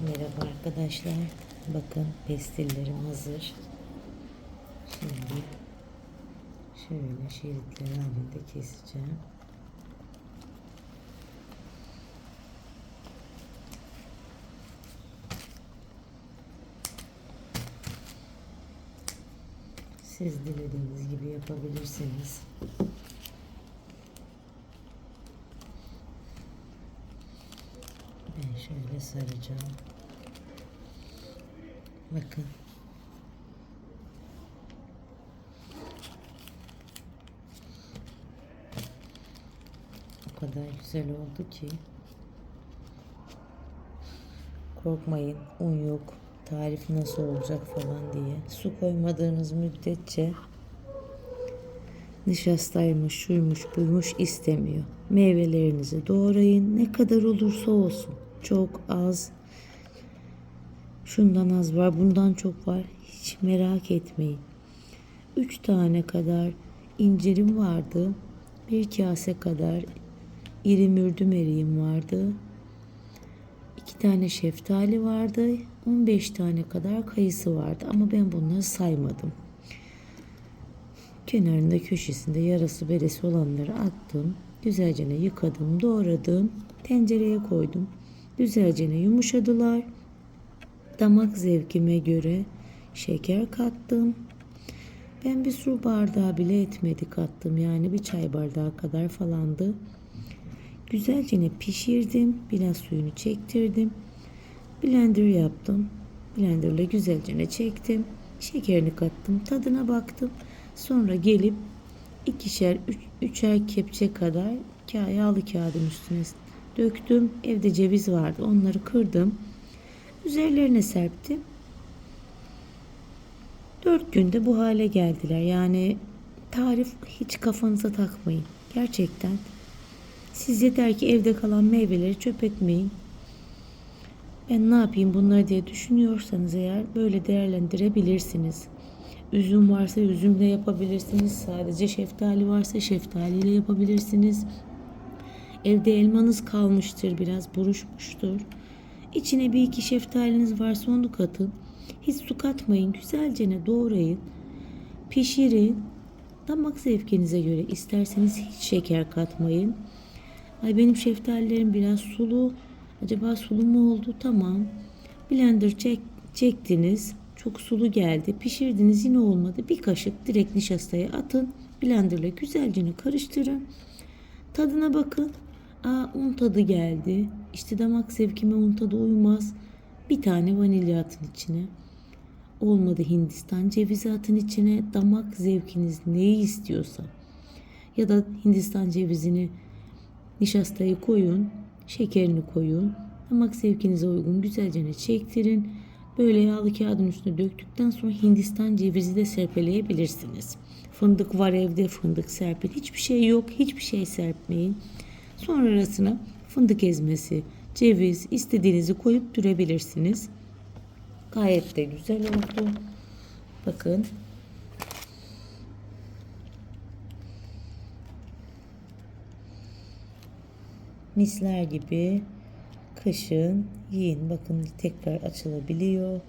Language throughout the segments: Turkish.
Merhaba arkadaşlar. Bakın pestillerim hazır. Şimdi şöyle şeritler halinde keseceğim. Siz dilediğiniz gibi yapabilirsiniz. Ben şöyle saracağım. Bakın. O kadar güzel oldu ki. Korkmayın un yok. Tarif nasıl olacak falan diye. Su koymadığınız müddetçe nişastaymış, şuymuş, buymuş istemiyor. Meyvelerinizi doğrayın. Ne kadar olursa olsun. Çok az. Şundan az var, bundan çok var. Hiç merak etmeyin. Üç tane kadar incirim vardı. Bir kase kadar iri mürdüm eriğim vardı. İki tane şeftali vardı. 15 tane kadar kayısı vardı ama ben bunları saymadım. Kenarında köşesinde yarası beresi olanları attım. Güzelce yıkadım, doğradım. Tencereye koydum. Güzelce yumuşadılar. Damak zevkime göre şeker kattım. Ben bir su bardağı bile etmedi kattım. Yani bir çay bardağı kadar falandı. Güzelce pişirdim. Biraz suyunu çektirdim. Blender yaptım. Blenderla güzelce çektim. Şekerini kattım. Tadına baktım. Sonra gelip ikişer, üç, üçer kepçe kadar ka- yağlı kağıdın üstüne döktüm. Evde ceviz vardı. Onları kırdım. Üzerlerine serptim. Dört günde bu hale geldiler. Yani tarif hiç kafanıza takmayın. Gerçekten. Siz yeter ki evde kalan meyveleri çöp etmeyin. Ben ne yapayım bunları diye düşünüyorsanız eğer böyle değerlendirebilirsiniz. Üzüm varsa üzümle yapabilirsiniz. Sadece şeftali varsa şeftaliyle yapabilirsiniz. Evde elmanız kalmıştır biraz buruşmuştur. İçine bir iki şeftaliniz varsa onu katın. Hiç su katmayın. Güzelce doğrayın. Pişirin. Damak zevkinize göre isterseniz hiç şeker katmayın. Ay benim şeftalilerim biraz sulu. Acaba sulu mu oldu? Tamam. Blender çek, çektiniz. Çok sulu geldi. Pişirdiniz yine olmadı. Bir kaşık direkt nişastaya atın. Blenderla güzelce karıştırın. Tadına bakın. Aa un tadı geldi. İşte damak zevkime un tadı uymaz. Bir tane vanilya atın içine. Olmadı Hindistan cevizi atın içine. Damak zevkiniz neyi istiyorsa. Ya da Hindistan cevizini nişastayı koyun. Şekerini koyun. Damak zevkinize uygun güzelce çektirin. Böyle yağlı kağıdın üstüne döktükten sonra Hindistan cevizi de serpeleyebilirsiniz. Fındık var evde fındık serpin. Hiçbir şey yok. Hiçbir şey serpmeyin. Sonra arasına fındık ezmesi, ceviz istediğinizi koyup dürebilirsiniz. Gayet de güzel oldu. Bakın. Misler gibi kışın yiyin. Bakın tekrar açılabiliyor.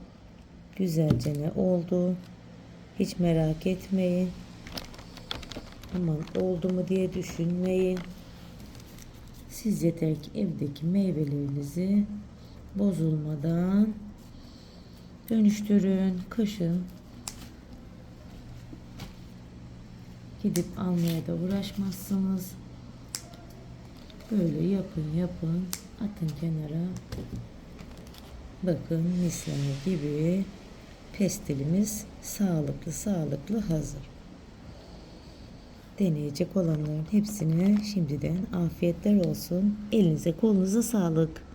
Güzelce ne oldu. Hiç merak etmeyin. Aman oldu mu diye düşünmeyin. Siz yeter ki evdeki meyvelerinizi bozulmadan dönüştürün. Kışın gidip almaya da uğraşmazsınız. Böyle yapın yapın. Atın kenara. Bakın misler gibi pestilimiz sağlıklı sağlıklı hazır. Deneyecek olanların hepsine şimdiden afiyetler olsun. Elinize kolunuza sağlık.